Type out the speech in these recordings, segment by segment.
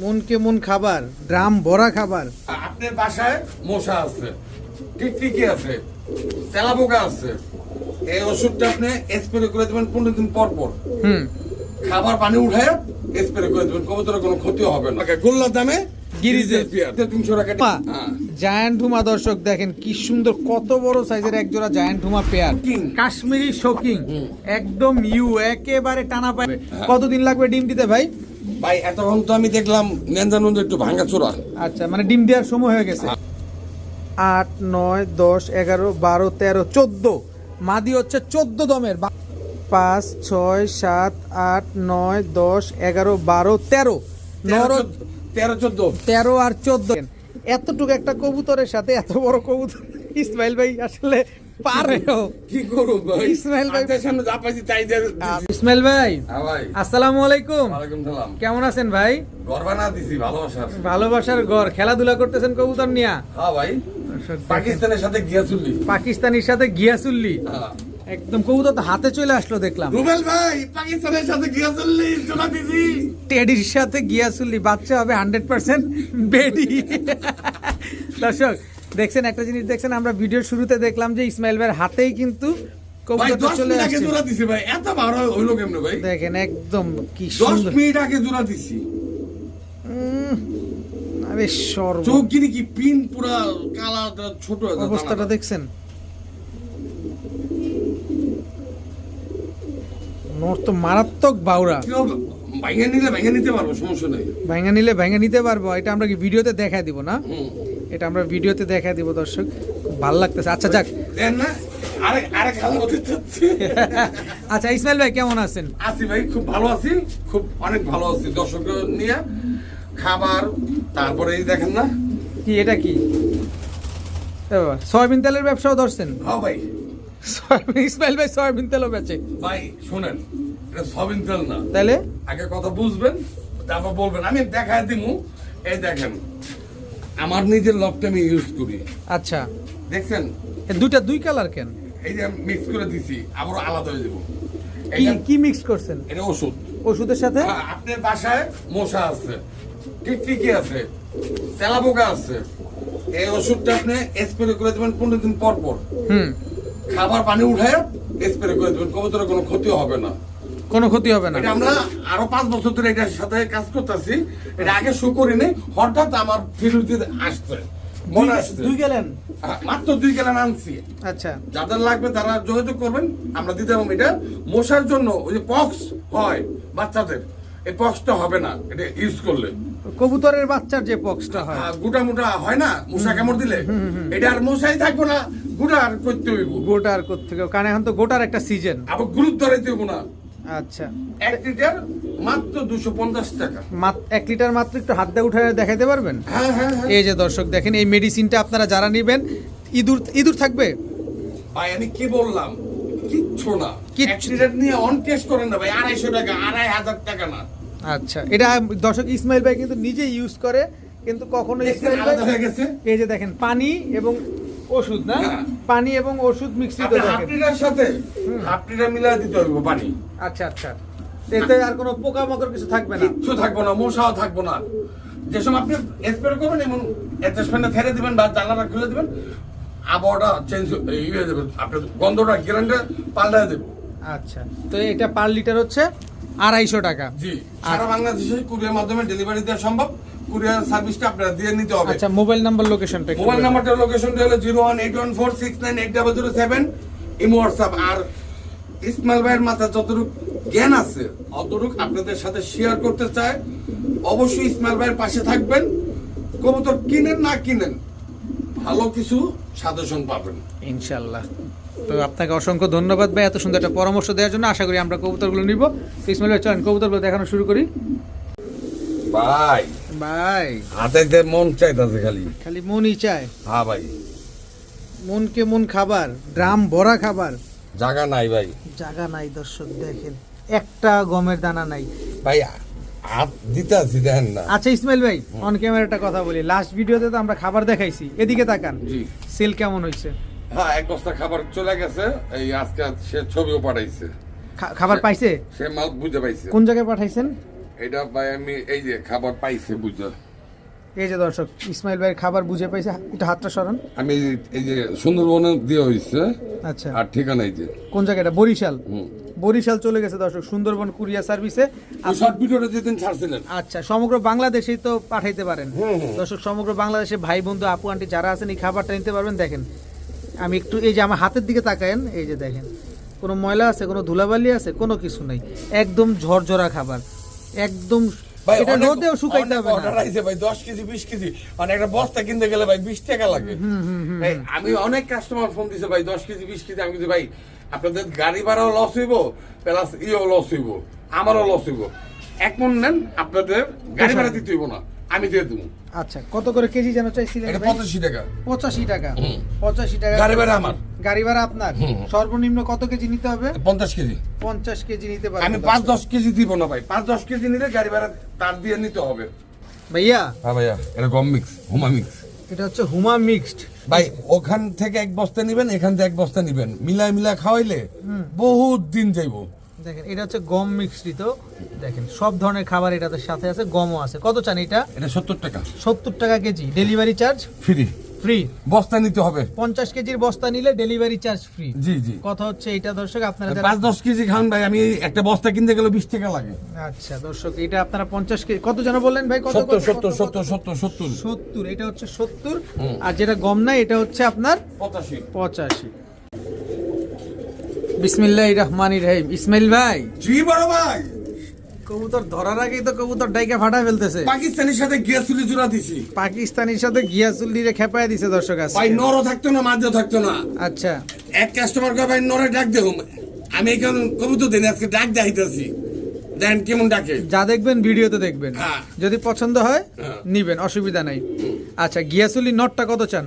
মনকে মন খাবার ড্রাম ভরা খাবার। আপনার বাসায় মশা আছে টিকটিকি আছে তেলাপোকা আছে। এই ওষুধটা আপনি স্প্রে করে দেবেন পনেরো দিন পর পর। হুম। খাবার পানি উঠায় স্প্রে করে দেবেন কবুতরের কোনো ক্ষতি হবে না। গোল্লার দামে হ্যাঁ। জায়ান্ট হুমা দর্শক দেখেন কি সুন্দর কত বড় সাইজের এক জোড়া জায়ান্ট হুমা পেয়ার। কাশ্মীরি শোকিং একদম ইউ একেবারে টানা পায়। কতদিন লাগবে ডিম দিতে ভাই? ভাই এতক্ষণ তো আমি দেখলাম নেন্দানন্দ একটু ভাঙা চোরা। আচ্ছা মানে ডিম দেওয়ার সময় হয়ে গেছে। আট নয় দশ এগারো বারো তেরো চোদ্দ। মাদি হচ্ছে চোদ্দ দমের। পাঁচ ছয় সাত আট নয় দশ এগারো বারো তেরো। তেরো চোদ্দ। তেরো আর চোদ্দ। এতটুকু একটা কবুতরের সাথে এত বড় কবুতর। ইসমাইল ভাই আসলে পারেও। কি করব ভাই? ইসমাইল ভাই- হাতের সামনে যা পাইছি তাই দিয়ে ইসমাইল ভাই হ্যাঁ ভাই। আসসালামু আলাইকুম। ওয়ালাইকুম সালাম। কেমন আছেন ভাই? ঘর বানা দিছি ভালোবাসার ভালোবাসার ঘর খেলাধুলা করতেছেন কবুতর নিয়া? হ্যাঁ ভাই। পাকিস্তানের সাথে গিয়াসুল্লি হ্যাঁ। একদম কবুতর হাতে চলে আসলো দেখলাম। রুবেল ভাই পাকিস্তানের সাথে গিয়া চললি দিছি। টেডির সাথে গিয়াসুল্লি বাচ্চা হবে হান্ড্রেড পার্সেন্ট বেডি। দর্শক দেখছেন একটা জিনিস দেখছেন আমরা ভিডিওর শুরুতে দেখলাম যে ইসমাইল ভাইয়ের হাতেই কিন্তু দেখেন একদম কি সুন্দর। মিনিট আগে জোড়া দিছি। আরে সর্ব চোখ কি পিন পুরা কালা ছোট অবস্থাটা দেখছেন? নোর তো মারাত্মক বাউরা। নিলে ভেঙে নিতে পারব সমস্যা নেই। ভেঙে নিলে ভেঙে নিতে পারব এটা আমরা কি ভিডিওতে দেখায় দিব না। এটা আমরা ভিডিওতে দেখায় দিব দর্শক। ভালো লাগতেছে। আচ্ছা যাক। আচ্ছা ইসমাইল ভাই কেমন আছেন? আছি ভাই খুব ভালো আছি। খুব অনেক ভালো আছি দর্শক নিয়ে। খাবার তারপরে এই দেখেন না। কি এটা কি? সয়াবিন তেলের ব্যবসাও ধরছেন? হ্যাঁ ভাই। সয়াবিন ইসমাইল ভাই সয়াবিন তেলও বেচে। ভাই শোনেন এটা সবিন তেল না। তাইলে আগে কথা বুঝবেন তারপর বলবেন। আমি দেখায় দিমু। এই দেখেন আমার নিজের লকটা আমি ইউজ করি। আচ্ছা। দেখছেন? দুইটা দুই কালার কেন? এই যে মিক্স করে দিছি আবার আলাদা হয়ে যাব। কি কি মিক্স করছেন? এটা ওষুধ। ওষুধের সাথে? হ্যাঁ, আপনার বাসায় মশা আছে টিকটিকি আছে তেলাপোকা আছে। এই ওষুধটা আপনি স্প্রে করে দেবেন পনেরো দিন পর পর। হুম। খাবার পানি উঠায় স্প্রে করে দেবেন কবুতরের কোনো ক্ষতি হবে না। কোনো ক্ষতি হবে না। আমরা আরও পাঁচ বছর ধরে এটার সাথে কাজ করতেছি। এটা আগে শো করিনি হঠাৎ আমার ফিরুতে আসছে। মনে দুই- আসছে। দুই গেলেন? মাত্র দুই গেলান আনছি। আচ্ছা। যাদের লাগবে তারা যোগাযোগ করবেন আমরা দিতে পারব। এটা মশার জন্য ওই যে পক্স হয় বাচ্চাদের এই পক্সটা হবে না এটা ইউজ করলে। কবুতরের বাচ্চার যে পক্সটা হয়। গুটা মুটা হয় না? মশা কামড় দিলে? এটা আর মশাই থাকব না গুটা আর করতে হইব। গোটার থেকে কারণ এখন তো গোটার একটা সিজন আবার গুরুত্ব ধরাইতে হইব না। আচ্ছা। এক লিটার মাত্র দুশো পঞ্চাশ টাকা। এক লিটার মাত্র একটু হাত দিয়ে উঠে দেখাতে পারবেন? হ্যাঁ হ্যাঁ হ্যাঁ। এই যে দর্শক দেখেন এই মেডিসিনটা আপনারা যারা নেবেন ইঁদুর ইঁদুর থাকবে? ভাই আমি কি বললাম? কিচ্ছু না। কিচ্ছু- নিয়ে অন টেস্ট করেন না ভাই আড়াইশো টাকা আড়াই হাজার টাকা না। আচ্ছা এটা দর্শক ইসমাইল ভাই কিন্তু নিজে ইউজ করে কিন্তু কখনো ইসমাইল ভাই হয়ে এই যে দেখেন পানি এবং ওষুধ না? হ্যাঁ। পানি এবং ওষুধ মিশ্রিত আপনি হাফ দেখেন লিটার সাথে হাফ লিটার মিলাই দিতে হইব পানি। আচ্ছা আচ্ছা। এতে আর কোনো পোকামাকড় কিছু থাকবে না? কিচ্ছু থাকব না মশাও থাকব না। যে সময় আপনি স্প্রে করবেন এবং অ্যাডজাস্টমেন্টে ফেলে দিবেন বা জানালা খুলে দিবেন আবহাওয়াটা চেঞ্জ হয়ে যাবে। আপনার গন্ধটা গ্যারান্টি পাল্টায় দেবো। আচ্ছা। তো এটা পার লিটার হচ্ছে আড়াইশো টাকা। জি সারা বাংলাদেশে কুরিয়ার মাধ্যমে ডেলিভারি দেওয়া সম্ভব। কুরিয়ার সার্ভিসটা আপনারা দিয়ে নিতে হবে। আচ্ছা মোবাইল নাম্বার লোকেশনটা মোবাইল। নাম্বারটা লোকেশনটা হলো zero one eight one four six nine eight double zero seven. Imo WhatsApp. আর ইসমাইল ভাইয়ের মাথায় যতটুকু জ্ঞান আছে অতটুকু আপনাদের সাথে শেয়ার করতে চায় অবশ্যই ইসমাইল ভাইয়ের পাশে থাকবেন। কবুতর কিনেন না কিনেন ভালো কিছু সাজেশন পাবেন। ইনশাল্লাহ তো আপনাকে অসংখ্য ধন্যবাদ ভাই এত সুন্দর একটা পরামর্শ দেওয়ার জন্য। আশা করি আমরা কবুতরগুলো নিব। ইসমাইল ভাই চলেন কবুতরগুলো দেখানো শুরু করি। ভাই। ভাই। হাতে মন চাইতেছে খালি। খালি মনই চায়। হ্যাঁ ভাই। মনকে মন খাবার ড্রাম ভরা খাবার। জায়গা নাই ভাই। জায়গা নাই দর্শক দেখেন একটা গমের দানা নাই। ভাই হাত দিতে আছি দেখেন না। আচ্ছা ইসমাইল ভাই অন ক্যামেরা একটা কথা বলি। লাস্ট ভিডিওতে তো আমরা খাবার দেখাইছি। এদিকে তাকান। জি। সেল কেমন হয়েছে? হ্যাঁ এক বস্তা খাবার চলে গেছে। এই আজকে সে ছবিও পাঠাইছে। খাবার পাইছে? সে মাল বুঝে পাইছে। কোন জায়গায় পাঠাইছেন? এটা ভাই আমি এই যে খাবার পাইছি বুঝছ? এই যে দর্শক ইসমাইল ভাইয়ের খাবার বুঝে পাইছে এটা হাতটা সরান। আমি এই যে- সুন্দরবনে দিয়ে হয়েছে আচ্ছা। আর ঠিকানা এই যে। কোন জায়গাটা বরিশাল। বরিশাল চলে গেছে দর্শক সুন্দরবন কুরিয়ার সার্ভিসে। শর্ট ভিডিওটা যেদিন ছাড়ছিলেন। আচ্ছা সমগ্র বাংলাদেশেই তো পাঠাইতে পারেন। দর্শক সমগ্র বাংলাদেশে ভাই বন্ধু আপু আন্টি যারা আছেন এই খাবারটা নিতে পারবেন। দেখেন আমি একটু এই যে আমার হাতের দিকে তাকায়েন এই যে দেখেন কোনো ময়লা আছে কোনো ধুলাবালি আছে কোনো কিছু নাই। একদম ঝরঝরা খাবার। একদম এটা রোদেও শুকাইতে হবে না। আইছে ভাই দশ কেজি বিশ কেজি। মানে একটা বস্তা কিনতে গেলে ভাই বিশ টাকা লাগে। আমি অনেক কাস্টমার ফোন দিছে ভাই দশ কেজি বিশ কেজি। আমি কিছু ভাই আপনাদের গাড়ি ভাড়াও লস হইব প্লাস ইও লস হইব আমারও লস হইব। এক মন নেন আপনাদের গাড়ি ভাড়া দিতে হইব না আমি দিয়ে দেবো। আচ্ছা কত করে কেজি যেন চাইছিলেন এটা ভাই? পঁচাশি টাকা। পঁচাশি টাকা। হুম। পঁচাশি টাকা গাড়ি ভাড়া আমার। গাড়ি ভাড়া আপনার। সর্বনিম্ন কত কেজি নিতে হবে? পঞ্চাশ কেজি। পঞ্চাশ কেজি নিতে পারবেন আমি পাঁচ দশ কেজি দিব না ভাই। পাঁচ দশ কেজি নিলে গাড়ি ভাড়া তার দিয়ে নিতে হবে। ভাইয়া? হ্যাঁ ভাইয়া এটা গম মিক্স হুমা মিক্স এটা হচ্ছে হুমা মিক্সড ভাই ওখান থেকে এক বস্তা নিবেন এখান থেকে এক বস্তা নিবেন। মিলাই মিলাই খাওয়াইলে বহুত দিন যাইবো। দেখেন এটা হচ্ছে গম মিক্সড তো। দেখেন সব ধরনের খাবার এটাতে সাথে আছে গমও আছে। কত চান এটা? এটা সত্তর টাকা। সত্তর টাকা KG. Delivery charge free free বস্তা নিতে হবে। পঞ্চাশ কেজির বস্তা নিলে ডেলিভারি চার্জ ফ্রি জি জি। কথা হচ্ছে এটা দর্শক আপনারা পাঁচ দশ কেজি খান ভাই আমি একটা বস্তা কিনতে গেলে বিশ টাকা লাগে। আচ্ছা দর্শক এটা আপনারা পঞ্চাশ কেজি কত যেন বললেন ভাই? কত সত্তর সত্তর সত্তর সত্তর সত্তর। সত্তর এটা হচ্ছে সত্তর। আর যেটা গম নাই এটা হচ্ছে আপনার পঁচাশি। পঁচাশি। বিসমিল্লাহ রহমান রহিম। ইসমাইল ভাই। জি বড় ভাই। কবুতর ধরার আগেই তো কবুতর ডাইকা ফাটা ফেলতেছে। পাকিস্তানের সাথে গ্যাসুলি জোড়া দিছি। পাকিস্তানির সাথে গিয়াসুল দিয়ে খেপায় দিছে দর্শক আজকে। ভাই নরও থাকতো না মাঝে থাকতো না। আচ্ছা। এক কাস্টমার কে ভাই নরে ডাক দেখুন আমি এখন কবুতর দিন আজকে ডাক দেখাইতেছি। দেন কেমন ডাকে? যা দেখবেন ভিডিওতে দেখবেন। হ্যাঁ। যদি পছন্দ হয় হ্যাঁ। নিবেন অসুবিধা নাই। আচ্ছা গিয়াসুলি নটটা কত চান?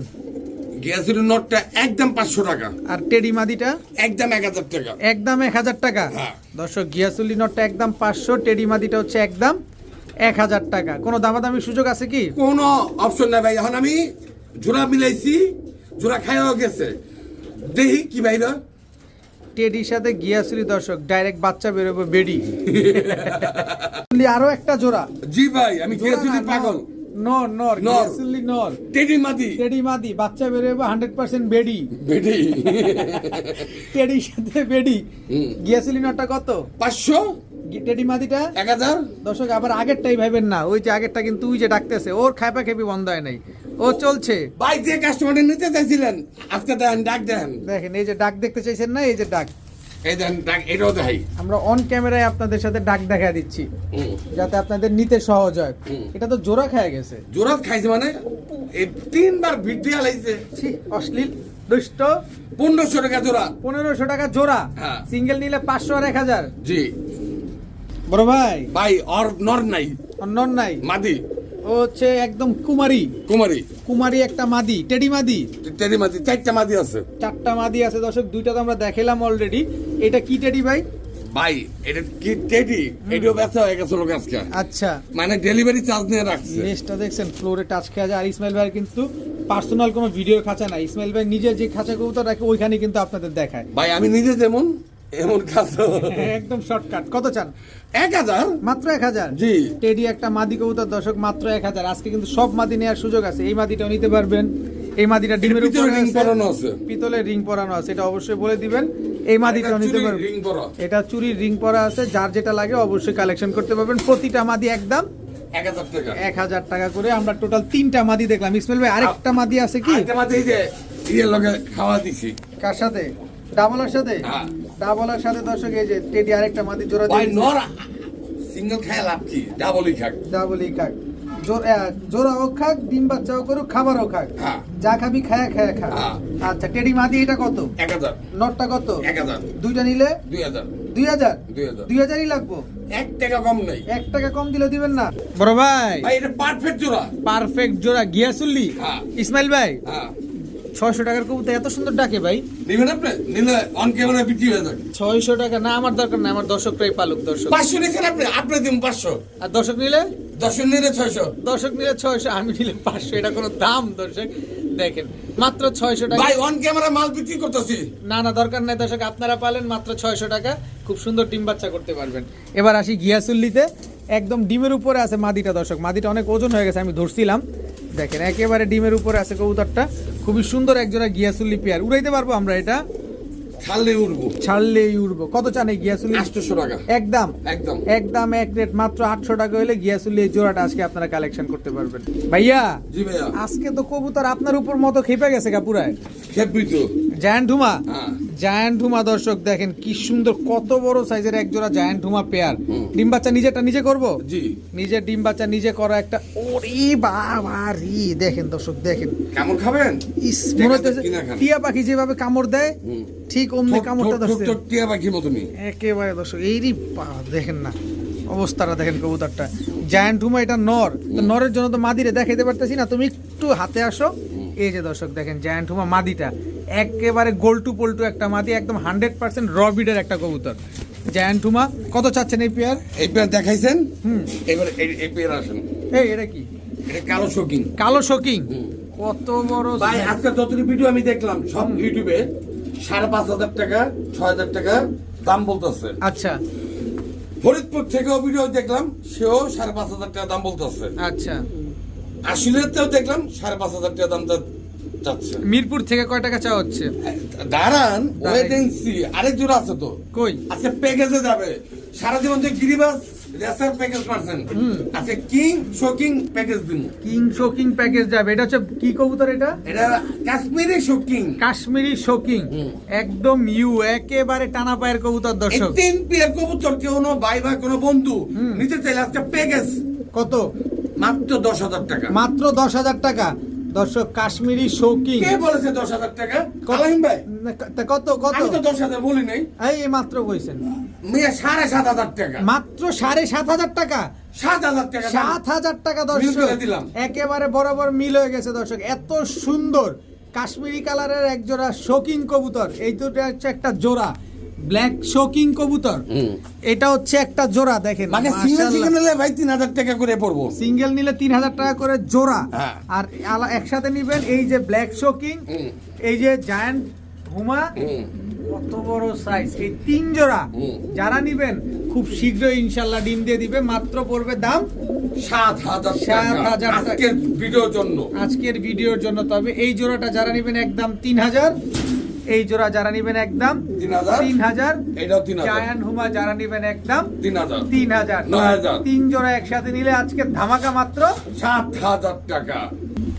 গ্যাসুলি নটটা একদম পাঁচশো টাকা। আর টেডি মাদিটা? একদম এক হাজার টাকা। একদম এক হাজার টাকা? হ্যাঁ। দর্শক গিয়াসুলি নটটা একদম পাঁচশো টেডি মাদিটা হচ্ছে একদম এক হাজার টাকা। কোনো দামাদামি সুযোগ আছে কি? কোনো অপশন নাই ভাই। এখন আমি জোড়া মিলাইছি জোড়া খাইও গেছে। দেখি কি ভাই? টেডির সাথে গিয়াসুলি দর্শক ডাইরেক্ট বাচ্চা বেরোবে বেডি। আরও একটা জোড়া। জি ভাই আমি গ্যাসুলি পাগল। নর নর নর। নর। টেডি মাদি। টেডি মাদি বাচ্চা হান্ড্রেড পার্সেন্ট বেডি। বেটি টেডির সাথে বেডি। গিয়াসুলি নটটা কত? পাঁচশো? গি- টেডি মাদিটা? এক হাজার। দর্শক আবার আগেরটাই ভাবেন না। ওই যে আগেরটা কিন্তু ওই যে ডাকতেছে। ওর খাইপা খেপি বন্ধ হয় নাই। ও চলছে। ভাই যে কাস্টমার নিতে চাইছিলেন আজকে দেন ডাক দেন। দেখেন এই যে ডাক দেখতে চাইছেন না এই যে ডাক। এই দেন ডাক এটাও দেখাই। আমরা অন ক্যামেরায় আপনাদের সাথে ডাক দেখা দিচ্ছি যাতে আপনাদের নিতে সহজ হয়। এটা তো জোড়া খেয়ে গেছে। জোড়া খাইছে মানে এই তিনবার ভিডিও লাইছে। ছি, অশ্লীল দুষ্ট। পনেরোশো টাকা জোড়া। পনেরোশো টাকা জোড়া। হ্যাঁ। সিঙ্গেল নিলে পাঁচশো আর এক হাজার। জি। বড় ভাই। ভাই আর নর নাই। অন্য নাই। মাদি। ও হচ্ছে একদম কুমারী। কুমারী। কুমারী একটা মাদি টেডি মাদি। টেডি মাদি চারটা মাদি আছে। চারটা মাদি আছে দর্শক দুইটা তো আমরা দেখালাম অলরেডি এটা কি টেডি ভাই? ভাই এটা কি টেডি? এটাও ব্যবসা হয়ে গেছে লোক আজকে। আচ্ছা। মানে ডেলিভারি চার্জ নিয়ে রাখছে। লেসটা দেখছেন ফ্লোরে টাচ খেয়া যায়। আর ইসমাইল ভাই কিন্তু পার্সোনাল কোনো ভিডিও খাঁচা নাই ইসমাইল ভাই নিজে যে খাঁচা কবুতর রাখে ওইখানে কিন্তু আপনাদের দেখায়। ভাই আমি নিজে যেমন এমন কাজ একদম শর্টকাট কত চান? এক হাজার? মাত্র এক হাজার? জি। টেডি একটা মাদি কবুতর দর্শক মাত্র এক হাজার। আজকে কিন্তু সব মাদি নেওয়ার সুযোগ আছে। এই মাদিটাও নিতে পারবেন। এই মাদিটা ডিমের উপরে ring পরানো আছে। পিতলের রিং পরানো আছে এটা অবশ্যই বলে দিবেন। এই মাদিটাও নিতে পারবেন। রিং পরা। এটা চুরির রিং পরা আছে। যার যেটা লাগে অবশ্যই কালেকশন করতে পারবেন। প্রতিটা মাদি একদম এক হাজার টাকা। করে আমরা টোটাল তিনটা মাদি দেখলাম। ইসমাইল ভাই আরেকটা মাদি আছে কি? মাদি যে খাওয়া দিছি। কার সাথে? ডাবলার সাথে? হ্যাঁ। ডাবলার সাথে দর্শক এই যে টেডি আরেকটা মাদি জোড়া ভাই দিয়ে নর সিঙ্গেল খায় লাভ কি? ডাবলই খাক। ডাবলই খাক। জোড়াও খাক ডিম বাচ্চাও করুক খাবারও খাক। হ্যাঁ। যা খাবি খায়া খায়া খা হ্যাঁ। আচ্ছা টেডি মাদি এটা কত? এক হাজার। নটটা কত? এক হাজার। দুইটা নিলে? দুই হাজার। দুই হাজার? দুই হাজার। দুই হাজারই লাগবো। এক টাকা কম নাই। এক টাকা কম দিলে দিবেন না। বড় ভাই। ভাই এটা পারফেক্ট জোড়া। পারফেক্ট জোড়া। গিয়াসুল্লি। হ্যাঁ। ইসমাইল ভাই। হ্যাঁ। ছয়শো টাকার কবুতর এত সুন্দর ডাকে ভাই। নিবেন আপনি? নিলে অন ক্যামেরা বিক্রি হয়ে যাবে। ছয়শো টাকা না আমার দরকার না আমার দর্শকটাই পালুক দর্শক। পাঁচশো নিচ্ছেন আপনি? আপনি দিন পাঁচশো। আর দর্শক নিলে? দর্শন নিলে ছয়শো। দর্শক নিলে ছয়শো আমি নিলে পাঁচশো এটা কোনো দাম দর্শক। দেখেন মাত্র ছয়শো টাকা। ভাই অন ক্যামেরা মাল বিক্রি করতেছি। না না দরকার নাই দর্শক আপনারা পালেন মাত্র ছয়শো টাকা। খুব সুন্দর ডিম বাচ্চা করতে পারবেন। এবার আসি গিয়াসুল্লিতে। একদম ডিমের উপরে আছে মাদিটা দর্শক। মাদিটা অনেক ওজন হয়ে গেছে আমি ধরছিলাম। দেখেন, একেবারে ডিমের উপরে আছে কবুতরটা। খুবই সুন্দর একজোড়া গিয়াসুল্লি পেয়ার উড়াইতে পারব আমরা এটা। ছাড়লে উঠবো ছাড়লেই উড়বো। কত চান এই গিয়াসুল্লি আটশোশো টাকা। একদম? একদম। একদম এক রেট। মাত্র আটশো টাকা হলে গিয়াসুল্লি এই জোড়াটা আজকে আপনারা কালেকশন করতে পারবেন। ভাইয়া জি ভাইয়া। আজকে তো কবুতর আপনার উপর মতো খেপে গেছে গা পুরায়। খেপবি তো। জায়ান্ট হুমা হ্যাঁ। জায়ান্ট হুমা দর্শক দেখেন কি সুন্দর কত বড় সাইজের এক জোড়া জায়ান্ট হুমা। পেয়ার ডিম বাচ্চা নিজেরটা নিজে করব? জি। নিজের ডিম বাচ্চা নিজে করা একটা ওরে বাবা রি দেখেন দর্শক দেখেন। কেমন খাবেন? ইস মনে হচ্ছে টিয়া পাখি যেভাবে কামড় দেয়। ঠিক অমনি কামড়টা ধরছে। টিয়া পাখির মতনই। একেবারে দর্শক এইরই পা- দেখেন না অবস্থাটা দেখেন কবুতরটা। জায়ান্ট হুমা এটা নর। তো নরের জন্য তো মাদিরে দেখাইতে পারতেছি না তুমি একটু হাতে আসো। এই যে দর্শক দেখেন জায়ান্ট হুমা মাদিটা একেবারে গোলটু পল্টু একটা মাদি একদম হান্ড্রেড পার্সেন্ট র বিডের একটা কবুতর। জায়ান্ট হুমা কত চাচ্ছেন এই পেয়ার এই পেয়ার দেখাইছেন? হুম। এবার এই- পেয়ার আসেন। এই এটা কি? এটা কালো শৌকিং কালো শোকিং কত বড় ভাই আজকে যতটি ভিডিও আমি দেখলাম সব ইউটিউবে সাড়ে পাঁচ হাজার টাকা ছয় হাজার টাকা দাম বলতেছে। আচ্ছা। ফরিদপুর থেকেও ভিডিও দেখলাম সেও সাড়ে পাঁচ হাজার টাকা দাম বলতেছে। আচ্ছা। আশুলিয়াতেও দেখলাম সাড়ে পাঁচ হাজার টাকা দাম চাচ্ছে। মিরপুর থেকে কয় টাকা চাওয়া হচ্ছে? দাঁড়ান ওয়েট এন্ড সি আরেক জোড়া আছে তো। কই? আজকে প্যাকেজে যাবে। সারা জীবন যে গিরিবাস রেসার প্যাকেজ পাচ্ছেন আজকে কিং শোকিং প্যাকেজ দিন কিং শোকিং প্যাকেজ যাবে। এটা হচ্ছে কি কবুতর এটা? এটা কাশ্মীরি শোকিং। কাশ্মীরি শোকিং। একদম ইউ একেবারে টানা পায়ের কবুতর দর্শক। তিন পেয়ার কবুতর কেউ কোনো ভাই ভাই কোনো বন্ধু। নিতে চাইলে আজকে প্যাকেজ কত? মাত্র দশ হাজার টাকা। মাত্র দশ হাজার টাকা। দর্শক কাশ্মীরি শৌকিং কে বলেছে দশ হাজার টাকা? আলাইম ভাই। কত কত? আমি তো দশ হাজার বলি নাই। এই মাত্র কইছেন মেয়ে সাড়ে সাত হাজার টাকা। মাত্র সাড়ে সাত হাজার টাকা? সাত হাজার টাকা দাম। সাত হাজার টাকা দর্শক। একেবারে বরাবর মিল হয়ে গেছে দর্শক। এত সুন্দর কাশ্মীরি কালারের এক জোড়া শোকিং কবুতর। এই দুটো হচ্ছে একটা জোড়া। ব্ল্যাক শোকিং কবুতর। এটা হচ্ছে একটা জোড়া দেখেন। মানে সিঙ্গেল সিঙ্গেল নিলে ভাই তিন হাজার টাকা করে পড়ব। সিঙ্গেল নিলে তিন হাজার টাকা করে জোড়া। হ্যাঁ। আর একসাথে নিবেন এই যে ব্ল্যাক শোকিং এই যে জায়ান্ট হুমা কত বড় সাইজ এই তিন জোড়া। যারা নিবেন খুব শীঘ্রই ইনশাল্লাহ ডিম দিয়ে দিবে। মাত্র পড়বে দাম সাত হাজার সাত হাজার। আজকের ভিডিওর জন্য। আজকের ভিডিওর জন্য। তবে এই জোড়াটা যারা নিবেন একদম তিন হাজার। এই জোড়া যারা নিবেন একদম তিন হাজার। হাজার। হুমা যারা নিবেন একদম তিন হাজার। তিন জোড়া একসাথে নিলে আজকে ধামাকা মাত্র সাত হাজার টাকা।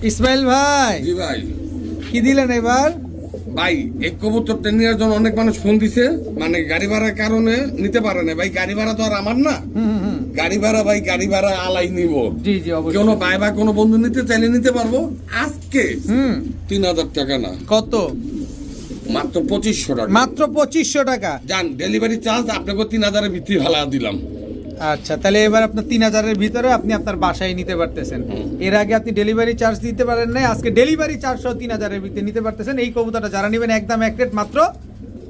ইসমাইল ভাই। জি ভাই। কি দিলেন এবার? ভাই এই কবুতরটা নেওয়ার জন্য অনেক মানুষ ফোন দিছে। মানে গাড়ি ভাড়ার কারণে নিতে পারে না ভাই গাড়ি ভাড়া তো আর আমার না। হুম হুম, হুম। গাড়ি ভাড়া ভাই গাড়ি ভাড়া আলাই নিব। কোনো ভাই বা কোনো বন্ধু নিতে চাইলে নিতে পারব। আজকে হুম। তিন হাজার টাকা না। কত? মাত্র পঁচিশশো টাকা। মাত্র পঁচিশশো টাকা। যান ডেলিভারি চার্জ আপনাকে তিন হাজারের ভিত্তি দিলাম। আচ্ছা তাহলে এবার আপনার তিন হাজারের ভিতরে আপনি আপনার বাসায় নিতে পারতেছেন। এর আগে আপনি ডেলিভারি চার্জ দিতে পারেন নাই আজকে ডেলিভারি চার্জ সহ তিন হাজারের ভিতরে নিতে পারতেছেন। এই কবুতরটা যারা নেবেন একদম এক রেট মাত্র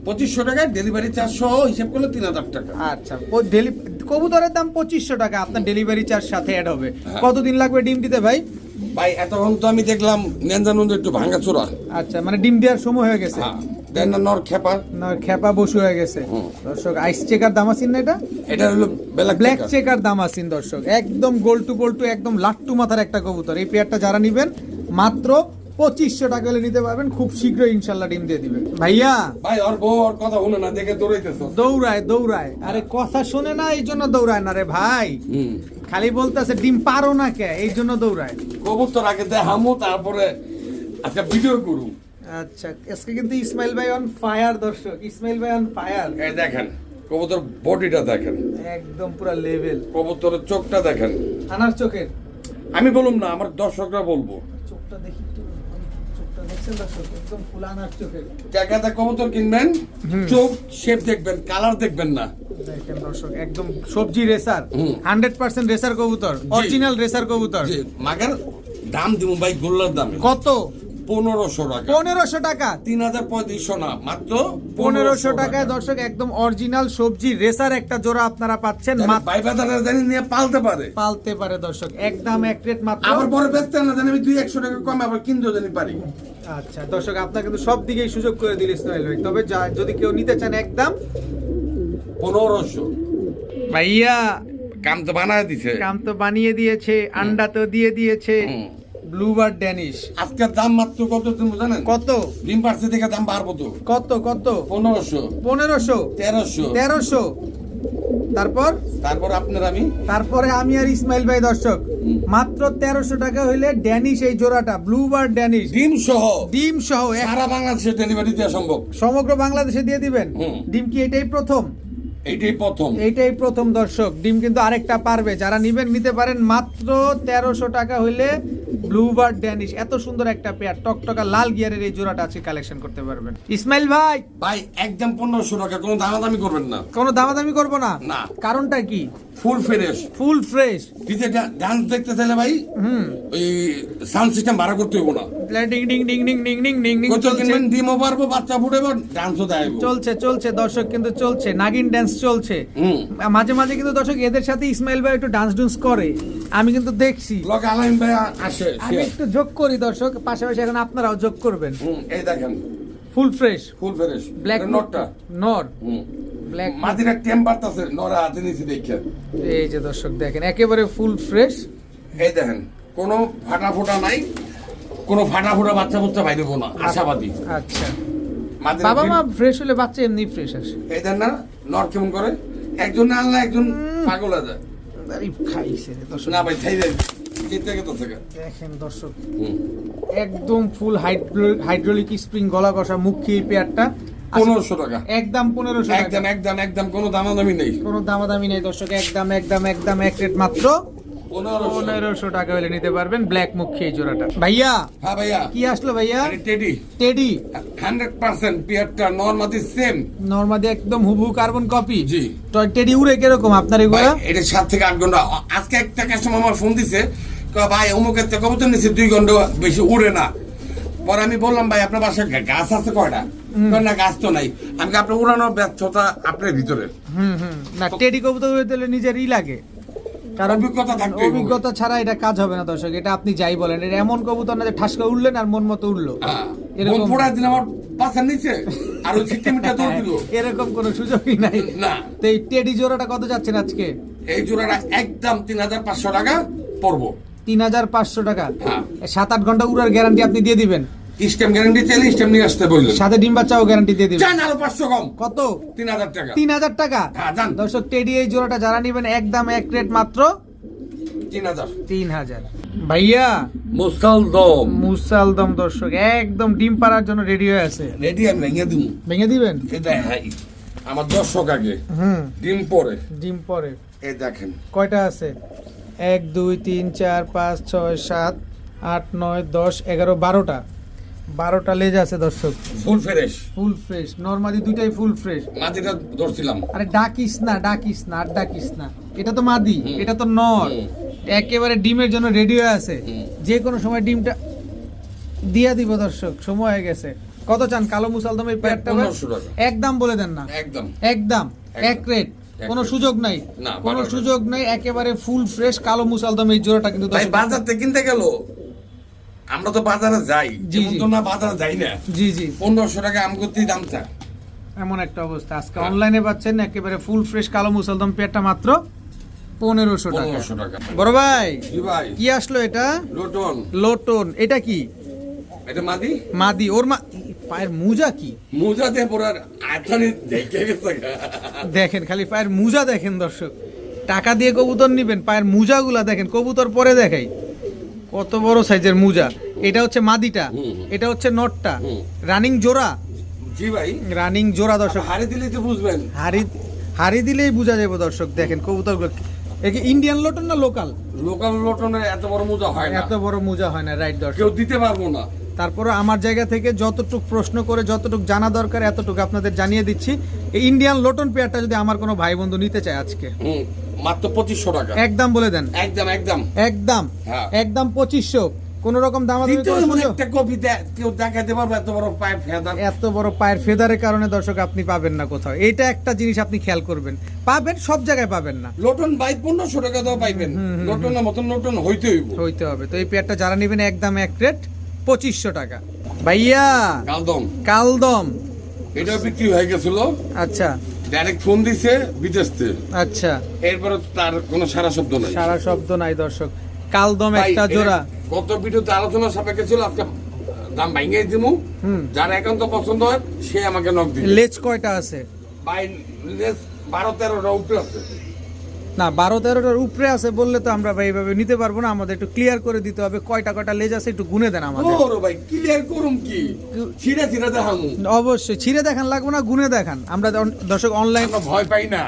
পঁচিশশো টাকায় ডেলিভারি চার্জ সহ হিসাব করলে তিন হাজার টাকা। আচ্ছা কবুতরের দাম পঁচিশশো টাকা আপনার ডেলিভারি চার্জ সাথে অ্যাড হবে। হ্যাঁ। কতদিন লাগবে ডিম দিতে ভাই? ভাই এতক্ষণ তো আমি দেখলাম নেঞ্জানন্দ একটু ভাঙা চোরা আচ্ছা মানে ডিম দেওয়ার সময় হয়ে গেছে? হ্যাঁ নর খেপা। না খেপা বসু হয়ে গেছে। দর্শক আইস চেকার দামাসিন না এটা? এটা হলো ব্ল্যাক চেকার দামাসিন দর্শক। একদম গোল্টু গোল্টু একদম লাট্টু মাথার একটা কবুতর। এই পেয়ারটা যারা নিবেন মাত্র পঁচিশশো টাকা হলে নিতে পারবেন খুব শীঘ্রই ইনশাল্লাহ ডিম দিয়ে দিবে ভাইয়া! ভাই ওর বউ ওর কথা শুনে না দেখে দৌড়াইতেছ। দৌড়ায় দৌড়ায়। আরে কথা শুনে না এই জন্য দৌড়ায় না রে ভাই। খালি বলতেছে ডিম পারো না কে? এই জন্য দৌড়ায়। কবুতর আগে দেখামো তারপরে আজকে ভিডিও করু। আচ্ছা আজকে কিন্তু ইসমাইল ভাই অন ফায়ার দর্শক। ইসমাইল ভাই অন ফায়ার এই দেখেন কবুতর বডিটা দেখেন। একদম পুরো লেভেল কবুতরের চোখটা দেখেন। আনার চোখের? আমি বলুম না আমার দর্শকরা বলব। চোখটা দেখি একটু চোখটা দেখছেন দর্শক একদম ফুল আনার চোখের কবুতর কিনবেন। চোখ শেপ দেখবেন কালার দেখবেন না। দর্শক একদম সবজি রেসার হান্ড্রেড পার্সেন্ট রেসার কবুতর অরিজিনাল রেসার কবুতর। জি, মাগার দাম দিব ভাই গোল্লার দামে। কত? পনেরোশো টাকা। পনেরোশো টাকা। তিন হাজার পঁয়ত্রিশশো না মাত্র পনেরোশো টাকায় দর্শক একদম অরিজিনাল সবজি রেসার একটা জোড়া আপনারা পাচ্ছেন মাত্র ভাই জানি নিয়ে পালতে পারে। পালতে পারে দর্শক একদম এক রেট মাত্র। আবার পরে বেচতে না জানি আমি দুই একশো টাকা কম আবার কিনতেও জানি পারি। আচ্ছা দর্শক আপনার কিন্তু সব দিকেই সুযোগ করে দিল ইসমাইল ভাই। তবে যদি কেউ নিতে চান একদম পনেরোশো। ভাইয়া কাম তো বানায় দিছে। কাম তো বানিয়ে দিয়েছে আন্ডা তো দিয়ে দিয়েছে। ব্লুবার ড্যানিশ আজকের দাম মাত্র কত তুমি জানেন? কত? ডিম পার্সে থেকে দাম বাড়বো তো। কত কত? পনেরোশো। পনেরোশো। তেরোশো। তেরোশো। তারপর? তারপর আপনার আমি? তারপরে আমি আর ইসমাইল ভাই দর্শক। মাত্র তেরোশো টাকা হইলে ড্যানিশ এই জোড়াটা ব্লুবার ড্যানিশ ডিম সহ। ডিম সহ সারা বাংলাদেশে ডেলিভারি দেওয়া সম্ভব। সমগ্র বাংলাদেশে দিয়ে দিবেন। ডিম কি এটাই প্রথম? এইটাই প্রথম। এইটাই প্রথম দর্শক। ডিম কিন্তু আরেকটা পারবে। যারা নিবেন নিতে পারেন মাত্র তেরোশো টাকা হইলে ব্লুবার ড্যানিশ এত সুন্দর একটা পেয়ার টকটকা লাল গিয়ারের এই জোড়াটা আছে কালেকশন করতে পারবেন। ইসমাইল ভাই! ভাই একদম পনেরোশো টাকা কোনো দামাদামি করবেন না। কোনো দামাদামি করব না? না। কারণটা কি? Full fresh. Full fresh. DJ dance দেখতে চাইলে ভাই হুম। ওই সাউন্ড সিস্টেম ভাড়া করতে হইব না। ডিং ডিং ডিং ডিং ডিং ডিং ডিং ডিং চলছে। কিনবেন ডিমও পারব বাচ্চা ফুটেবো ডান্সও দেয় চলছে চলছে দর্শক কিন্তু চলছে নাগিন ড্যান্স চলছে। হুম। মাঝে মাঝে কিন্তু দর্শক এদের সাথে ইসমাইল ভাই একটু ডান্স ডুন্স করে। আমি কিন্তু দেখছি। ব্লক আলাইন ভাই আসে আমি একটু যোগ করি দর্শক পাশাপাশি এখন আপনারাও যোগ করবেন। এই দেখেন। Full fresh. Full fresh black নটটা। নর হুম। মাটির টেম্পার আছে নরা হাতে নিচে এই যে দর্শক দেখেন একেবারে ফুল ফ্রেশ এই দেখেন কোনো ফাটা ফোটা নাই কোনো ফাটা ফোটা বাচ্চা বুচ্চা বাইরে না আশাবাদী। আচ্ছা। বাবা মা ফ্রেশ হলে বাচ্চা এমনি ফ্রেশ আসে। এই দেন না নর কেমন করে? একজন না আনলে একজন পাগল হয়ে যায়। খাইছে দর্শক। না ভাই খাই যায় থেকে দেখেন দর্শক একদম ফুল হাইড্রোলিক স্প্রিং গলা কষা মুখী এই পেয়ারটা। পনেরোশো টাকা। একদম পনেরোশো একদম একদম একদম কোনো দামাদামি নেই। কোনো দামাদামি নেই দর্শক একদম একদম একদম এক রেট মাত্র পনেরোশো। টাকা হলে নিতে পারবেন ব্ল্যাক মুখী এই জোড়াটা। ভাইয়া হ্যাঁ ভাইয়া। কি আসলো ভাইয়া? টেডি। টেডি। হান্ড্রেড পার্সেন্ট পিয়ারটা নর্মাদি সেম। নর্মাদি একদম হুবু কার্বন কপি। জি। টেডি উড়ে কীরকম আপনার এগুলা? এটা সাত থেকে আট ঘণ্টা। আজকে একটা কাস্টমার আমার ফোন দিছে ভাই অমুকের থেকে কবুতর নিচ্ছে দুই ঘণ্টা বেশি উড়ে না। পরে আমি বললাম ভাই আপনার বাসায় গাছ আছে কয়টা? কয়, না গাছ তো নাই। আমি আপনার উড়ানোর ব্যর্থতা আপনার ভিতরে? হুম হুম। না টেডি কবুতর দিলে নিজেরই লাগে। কারণ অভিজ্ঞতা ছাড়া এটা কাজ হবে না দর্শক। এটা আপনি যাই বলেন এটা এমন কবুতর না যে ঠাস করে উঠলেন আর মন মতো উঠল হ্যাঁ। এরকম- বোন ফোড়া দিন আমার পাশার নিচে। আর ওই সিক্সটি দৌড় দিল। এরকম কোনো সুযোগই নাই। না। তো এই টেডি জোড়াটা কত যাচ্ছেন আজকে? এই জোড়াটা একদম তিন হাজার পাঁচশো টাকা পড়ব। তিন হাজার পাঁচশো টাকা। হ্যাঁ। সাত আট ঘণ্টা উড়ার গ্যারান্টি আপনি দিয়ে দিবেন। স্টেম গ্যারান্টি চাইলে স্টেম নিয়ে আসতে বললেন। সাথে ডিম বাচ্চাও গ্যারান্টি দিয়ে দিবেন। চান আরও পাঁচশো কম। কত? তিন হাজার টাকা। তিন হাজার টাকা? হ্যাঁ, যান। দর্শক টেডি এই জোড়াটা যারা নিবেন একদম এক রেট মাত্র তিন হাজার। তিন হাজার। ভাইয়া মুসালদম মুসালদম দর্শক একদম ডিম পাড়ার জন্য রেডি হয়ে আছে। রেডি আমি ভেঙে দিব। ভেঙে দিবেন? এটা হ্যাঁ আমার দর্শক আগে। হুম। ডিম পরে। ডিম পরে। এই দেখেন। কয়টা আছে? এক দুই তিন চার পাঁচ ছয় সাত আট নয় দশ এগারো বারোটা। বারোটা লেজ আছে দর্শক। Full fresh full fresh normally দুইটাই ফুল ফ্রেশ মাটিটা ধরছিলাম। আরে ডাকিস না ডাকিস না আর ডাকিস না। এটা তো মাদি এটা তো নর। একেবারে ডিমের জন্য রেডি হয়ে আছে। যে কোনো সময় ডিমটা দিয়া দিব দর্শক। সময় হয়ে গেছে। কত চান? কালো মুসালদম এই পেয়ারটা ভাই? 1500 টাকা। একদম বলে দেন না। একদম। একদম। এক রেট কোনো সুযোগ নাই। কোনো সুযোগ নাই। একেবারে ফুল ফ্রেশ কালো মুসালদম এই জোড়াটা কিন্তু ভাই বাজার থেকে কিনতে গেল? আমরা তো বাজারে যাই যেমন তো না বাজারে যাই না। জি জি। পনেরোশো টাকা আম করতেই দাম চা এমন একটা অবস্থা। আজকে হ্যাঁ। অনলাইনে পাচ্ছেন একেবারে ফুল ফ্রেশ কালো মুসলদম পেয়ারটা মাত্র পনেরোশো টাকা। বড় ভাই ভাই। কি আসলো এটা? লোটন। লোটন। এটা কি? এটা মাদি? মাদি। ওর মা পায়ের মুজা কি? মোজা দিয়ে পড়ার আঠানি দেখে গেছে দেখেন খালি পায়ের মুজা দেখেন দর্শক। টাকা দিয়ে কবুতর নিবেন পায়ের মুজাগুলা দেখেন। কবুতর পরে দেখাই। কত বড় সাইজের মুজা? এটা হচ্ছে মাদিটা। এটা হচ্ছে নটটা। রানিং জোড়া? জি ভাই। রানিং জোড়া দর্শক। হাড়ি দিলে তো বুঝবেন। হাড়ি হাড়ি দিলেই বোঝা যাবে দর্শক। দেখেন কবুতরগুলো এ কি ইন্ডিয়ান লোটন না লোকাল লোকাল লোটনের এত বড় মোজা হয় না। এত বড় মুজা হয় না রাইট দর্শক। কেউ দিতে পারব না। তারপরে আমার জায়গা থেকে যতটুক প্রশ্ন করে যতটুক জানা দরকার এতটুকু আপনাদের জানিয়ে দিচ্ছি। এই ইন্ডিয়ান লোটন পেয়ারটা যদি আমার কোনো ভাই বন্ধু নিতে চায় আজকে মাত্র পঁচিশশো টাকা। একদম বলে দেন। একদম একদম। একদম। হ্যাঁ। একদম পঁচিশশো। কোন রকম দামাদামি দ্বিতীয় করার এমন সুযোগ? একটা কপি কেউ দেখাতে পারবে এত বড় পাইপ ফেদার। এত বড় পায়ের ফেদারের কারণে দর্শক আপনি পাবেন না কোথাও। এটা একটা জিনিস আপনি খেয়াল করবেন। পাবেন সব জায়গায় পাবেন না। লোটন বাই পনেরোশো টাকা দাও পাইবেন। লোটনের মতন লোটন হইতে হইব। হইতে হবে। তো এই পেয়ারটা যারা নেবেন একদম এক রেট পঁচিশশো টাকা। ভাইয়া কালদম। কালদম। এটা বিক্রি হয়ে গেছিল। আচ্ছা। ডাইরেক্ট ফোন দিছে বিদেশ আচ্ছা। এরপর তার কোনো সারা শব্দ নাই। সারা শব্দ নাই দর্শক। কালদম একটা জোড়া। কত ভিডিওতে আলোচনা সাপেক্ষে ছিল আজকে দাম ভাঙিয়ে দিমু। যার একান্ত পছন্দ হয় সে আমাকে নক দিবে। লেজ কয়টা আছে? ভাই লেজ বারো তেরোটা উপরে আছে। না বারো তেরোটার উপরে আছে বললে তো আমরা ভাই এইভাবে নিতে পারব না আমাদের একটু ক্লিয়ার করে দিতে হবে কয়টা কয়টা লেজ আছে একটু গুনে দেন আমাদের। ওরে ভাই ক্লিয়ার করুম কি? ছিঁড়ে ছিঁড়ে দেখামু। অবশ্যই ছিঁড়ে দেখান লাগবে না গুনে দেখান। আমরা দর্শক অনলাইন ভয় পাই না।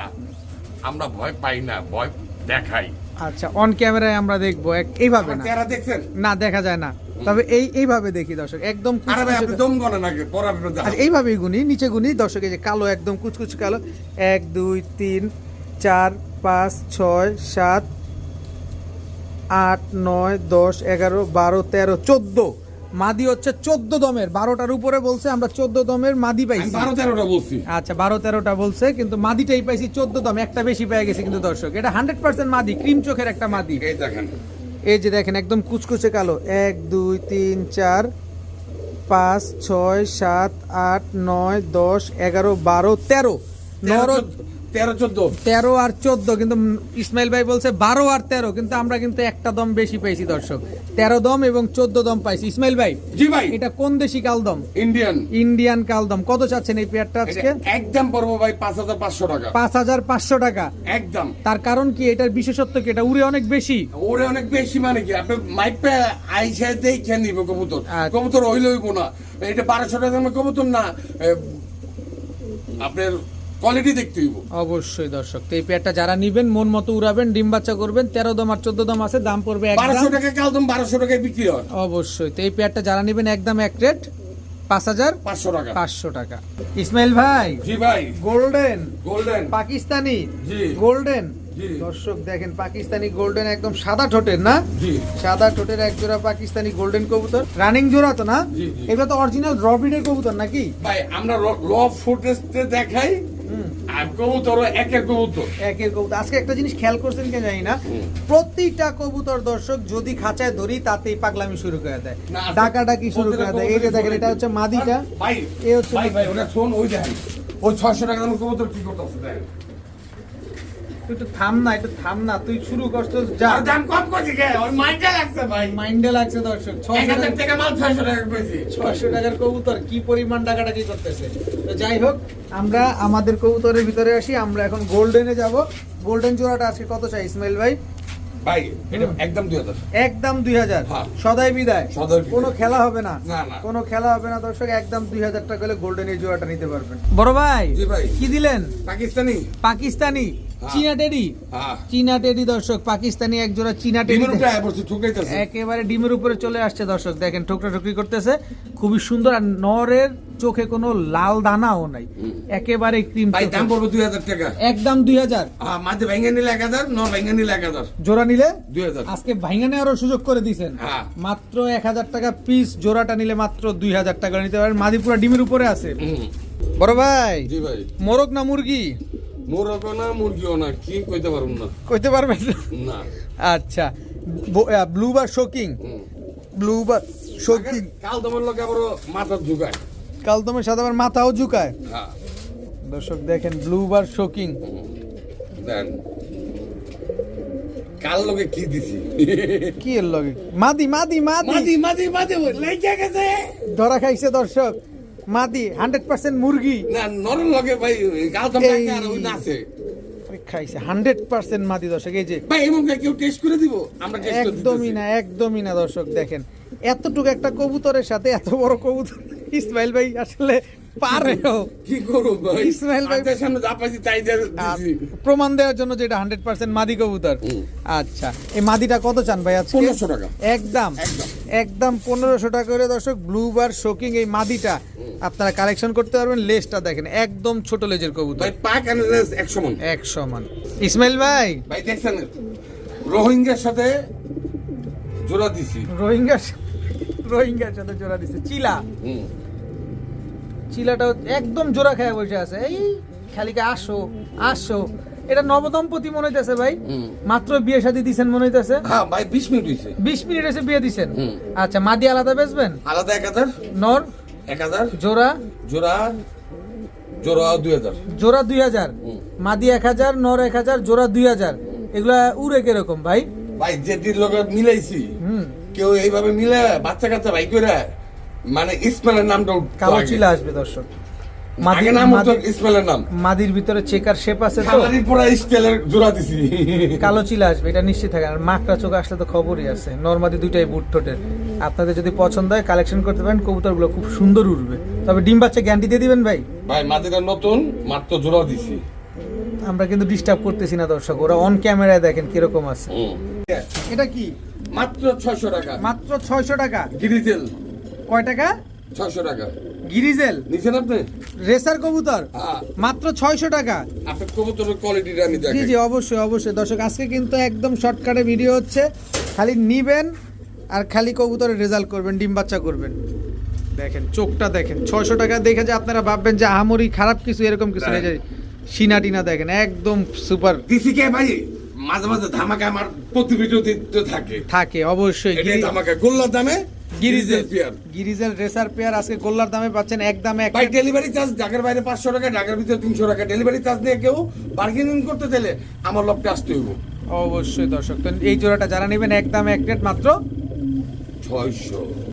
আমরা ভয় পাই না ভয় দেখাই। আচ্ছা অন ক্যামেরায় আমরা দেখব এক- এইভাবে না। চেহারা দেখছেন? না দেখা যায় না। তবে এই এইভাবে দেখি দর্শক একদম আরে ভাই আপনি দম করেন আগে পরে আপনি দেখান। আচ্ছা এইভাবেই গুনি নিচে গুনি। দর্শক এই যে কালো একদম কুচকুচ কালো। এক দুই তিন চার পাঁচ ছয় সাত আট নয় দশ এগারো বারো তেরো চোদ্দ। মাদি হচ্ছে চোদ্দ দমের। বারোটার উপরে বলছে আমরা চোদ্দ দমের মাদি পাইছি। বারো তেরোটা বলছি। আচ্ছা বারো তেরোটা বলছে কিন্তু মাদিটাই পাইছি চোদ্দ দম। একটা বেশি পেয়ে গেছে কিন্তু দর্শক। এটা হান্ড্রেড পার্সেন্ট মাদি ক্রিম চোখের একটা মাদি। এই এই যে দেখেন একদম কুচকুচে কালো। এক দুই তিন চার পাঁচ ছয় সাত আট নয় দশ এগারো বারো তেরো। নর তেরো চোদ্দ। তেরো আর চোদ্দ কিন্তু ইসমাইল ভাই বলছে বারো আর তেরো কিন্তু আমরা কিন্তু একটা দম বেশি পাইছি দর্শক। তেরো দম এবং চোদ্দ দম পাইছি। ইসমাইল ভাই জি ভাই। এটা কোন দেশি কালদম? Indian Indian কালদম। কত চাচ্ছেন এই পেয়ারটা আজকে? একদম পড়ব ভাই পাঁচ হাজার পাঁচশো টাকা। পাঁচ হাজার পাঁচশো টাকা। একদম। তার কারণ কি? এটার বিশেষত্ব কি? এটা উড়ে অনেক বেশি। ওরে অনেক বেশি মানে কি? আপনি মাইপে আইসা দেখে নিব কবুতর। আচ্ছা। কবুতর হইলে হইব না। এটা বারোশো টাকা কবুতর না। আপনার কোয়ালিটি দেখতে হইব। অবশ্যই দর্শক তো এই পেয়ারটা যারা নিবেন মন মতো উড়াবেন ডিম বাচ্চা করবেন তেরো দম আর চোদ্দ দম আছে দাম পড়বে বারোশো টাকা কালদম বারোশো টাকায় বিক্রি হয়। অবশ্যই তো এই পেয়ারটা যারা নিবেন একদম এক রেট পাঁচ হাজার পাঁচশো টাকা। পাঁচশো টাকা। ইসমাইল ভাই জি ভাই। গোল্ডেন। গোল্ডেন। পাকিস্তানি। জি। গোল্ডেন। দর্শক দেখেন পাকিস্তানি গোল্ডেন একদম সাদা ঠোঁটের না? সাদা ঠোঁটের এক জোড়া পাকিস্তানি গোল্ডেন কবুতর। রানিং জোড়া তো না। এগুলো তো অরিজিনাল রবিডের কবুতর নাকি? ভাই আমরা ল ফুটেজতে দেখাই। আর কবুতর একের কবুতর। একের কবুতর। আজকে একটা জিনিস খেয়াল করছেন কেন জানি না? প্রতিটা কবুতর দর্শক যদি খাঁচায় ধরি তাতেই পাগলামি শুরু করে দেয়। ডাকাডাকি শুরু করে দেয়। এই যে দেখেন এটা হচ্ছে মাদিটা। ভাই এ হচ্ছে ভাই ভাই ওটা শোন ওই দেখেন। ওই ছয়শো টাকা দামের কবুতর কি করতেছে দেখেন। তুই একটু থাম না একটু থাম না তুই শুরু করছিস যা। দাম কম করছি কে? ওর মাইন্ডে লাগছে ভাই। মাইন্ডে লাগছে দর্শক টাকা মাল ছয়শো টাকা পেয়েছি ছয়শো টাকার কবুতর কি পরিমাণ করতেছে। তো যাই হোক আমরা আমাদের কবুতরের ভিতরে আসি আমরা এখন গোল্ডেনে যাব। গোল্ডেন জোড়াটা আজকে কত চাই ইসমাইল ভাই? ভাই এটা একদম দুই হাজার। একদম দুই হাজার। হ্যাঁ। সদাই বিদায়। কোনো খেলা হবে না। না, না। কোনো খেলা হবে না দর্শক একদম দুই হাজার টাকা হলে গোল্ডেন এই জোড়াটা নিতে পারবেন। বড় ভাই জি ভাই। কি দিলেন? পাকিস্তানি। পাকিস্তানি। চীনা টেডি? হ্যাঁ। চীনা টেডি দর্শক পাকিস্তানি এক জোড়া চীনা টেডি। একেবারে ডিমের উপরে চলে আসছে দর্শক দেখেন ঠোকরা ঠুকরি করতেছে। খুবই সুন্দর আর নরের চোখে কোনো লাল দানাও নাই। একেবারে ক্রিম ভাই দাম পড়বে দুই হাজার টাকা। একদম দুই হাজার। হ্যাঁ মাঝে ভেঙে নিলে এক হাজার ন ভেঙে নিলে এক হাজার। জোড়া নিলে? দুই হাজার। আজকে ভাইঙা নেওয়ারও সুযোগ করে দিছেন হ্যাঁ। মাত্র এক হাজার টাকা পিস জোড়াটা নিলে মাত্র দুই হাজার টাকা নিতে পারেন। মাদিপুরা ডিমের উপরে আছে। বড় ভাই জি ভাই। মোরগ না মুরগি? মোরগও না মুরগিও না কি কইতে না। কইতে পারবেন না? আচ্ছা ব্লু বার শোকিং ব্লু বার শোকিং লোক আবার মাথা ঝুকায়। সাথে আবার মাথাও ঝুকায়। হ্যাঁ। দর্শক দেখেন ব্লু বার শোকিং দেন। কাল লোকে কি দিছি? কি এর লগে? মাদি মাদি মাদি। মাদি মাদি মাদি লেগে গেছে। ধরা খাইছে দর্শক। মাদি হান্ড্রেড পার্সেন্ট মুরগি। না নরম লাগে ভাই আর ওই নাছে খাইছে হান্ড্রেড পার্সেন্ট মাদি দর্শক এই যে। ভাই এমন কেউ টেস্ট করে দিব? আমরা টেস্ট করে একদমই না একদমই না দর্শক দেখেন। এতটুকু একটা কবুতরের সাথে এত বড় কবুতর ইসমাইল ভাই আসলে পারেও। কি করব ভাই? ইসমাইল ভাই- সামনে যা পাইছি তাই দিছি। প্রমাণ দেওয়ার জন্য যেটা হান্ড্রেড পার্সেন্ট মাদি কবুতর। আচ্ছা এই মাদিটা কত চান ভাই আজকে? 1500 টাকা। একদম। একদম। টাকা করে দর্শক ব্লু বার শোকিং এই মাদিটা। আপনারা কালেকশন করতে পারবেন লেজটা দেখেন একদম ছোট লেজের কবুতর। ভাই পাক অ্যানালাইস এক সমান এক সমান ইসমাইল ভাই। ভাই দেখছেন? রোহিঙ্গার সাথে জোড়া দিছি। রোহিঙ্গার রোহিঙ্গার সাথে জোড়া দিছে। চিলা। হুম। চিলাটাও একদম জোড়া খেয়ে বসে আছে। এই খালিকে আসো আসো। এটা নবদম্পতি মনে হইতেছে ভাই। মাত্র বিয়ে শাদী দিছেন মনে হইতেছে? হ্যাঁ ভাই বিশ মিনিট হয়েছে বিশ মিনিট এসে বিয়ে দিছেন? আচ্ছা মাদি আলাদা বেচবেন? আলাদা এক হাজার। নর? এক হাজার। জোড়া? জোড়া? জোড়া দুই হাজার। জোড়া দুই হাজার। হুম। মাদি এক হাজার নর এক হাজার জোড়া দুই হাজার। এগুলা উড়ে কীরকম ভাই? ভাই যেটির লগে মিলাইছি। হুম। কেউ এইভাবে মিলে বাচ্চা কাচ্চা ভাই করে মানে ইসমাইলের নামটা কালো। চিলা আসবে দর্শক। নাম হতো ইসমাইলের নাম। মাদির ভিতরে চেকার শেপ আছে তো। খামারির পরে স্টাইলের জোড়া দিছি। কালো চিলা আসবে এটা নিশ্চিত থাকে আর মাকড়া চোখ আসলে তো খবরই আছে। নর্মাদি দুইটাই বুট ঠোঁটের। আপনাদের যদি পছন্দ হয় কালেকশন করতে পারেন কবুতরগুলো খুব সুন্দর উঠবে তবে ডিম বাচ্চা গ্যারান্টি দিয়ে দিবেন ভাই? ভাই নতুন মাত্র জোড়া দিছি। আমরা কিন্তু ডিস্টার্ব করতেছি না দর্শক। ওরা অন ক্যামেরায় দেখেন কীরকম আছে। এটা কি? মাত্র ছয়শো টাকা। মাত্র ছয়শো টাকা? গিরিজেল। কয় টাকা? ছয়শো টাকা। গিরিজেল। নিছেন আপনি? রেসার কবুতর? হ্যাঁ। মাত্র ছয়শো টাকা। আপনার কবুতরের কোয়ালিটিটা আমি জি জি অবশ্যই অবশ্যই। দর্শক আজকে কিন্তু একদম শর্টকাটে ভিডিও হচ্ছে। খালি নিবেন আর খালি কবুতরের রেজাল্ট করবেন ডিম বাচ্চা করবেন। দেখেন চোখটা দেখেন। ছয়শো টাকা দেখে যে আপনারা ভাববেন যে আহামরি খারাপ কিছু এরকম কিছু নেই। যে সিনা টিনা দেখেন একদম সুপার দিছি কে ভাই? মাঝে মাঝে ধামাকা আমার প্রতি ভিডিওতে থাকে। থাকে অবশ্যই। ধামাকা। গোল্লার দামে গিরিজেল পেয়ার। গিরিজেল রেসার পেয়ার আজকে গোল্লার দামে পাচ্ছেন এক দামে ভাই ডেলিভারি চার্জ ঢাকার বাইরে পাঁচশো টাকা ঢাকার ভিতরে তিনশো টাকা। ডেলিভারি চার্জ দিয়ে কেউ বার্গেনিং করতে চাইলে আমার লোকটা আসতে হইব। অবশ্যই দর্শক তো এই জোড়াটা যারা নেবেন এক দামে এক রেট মাত্র ছয়শো।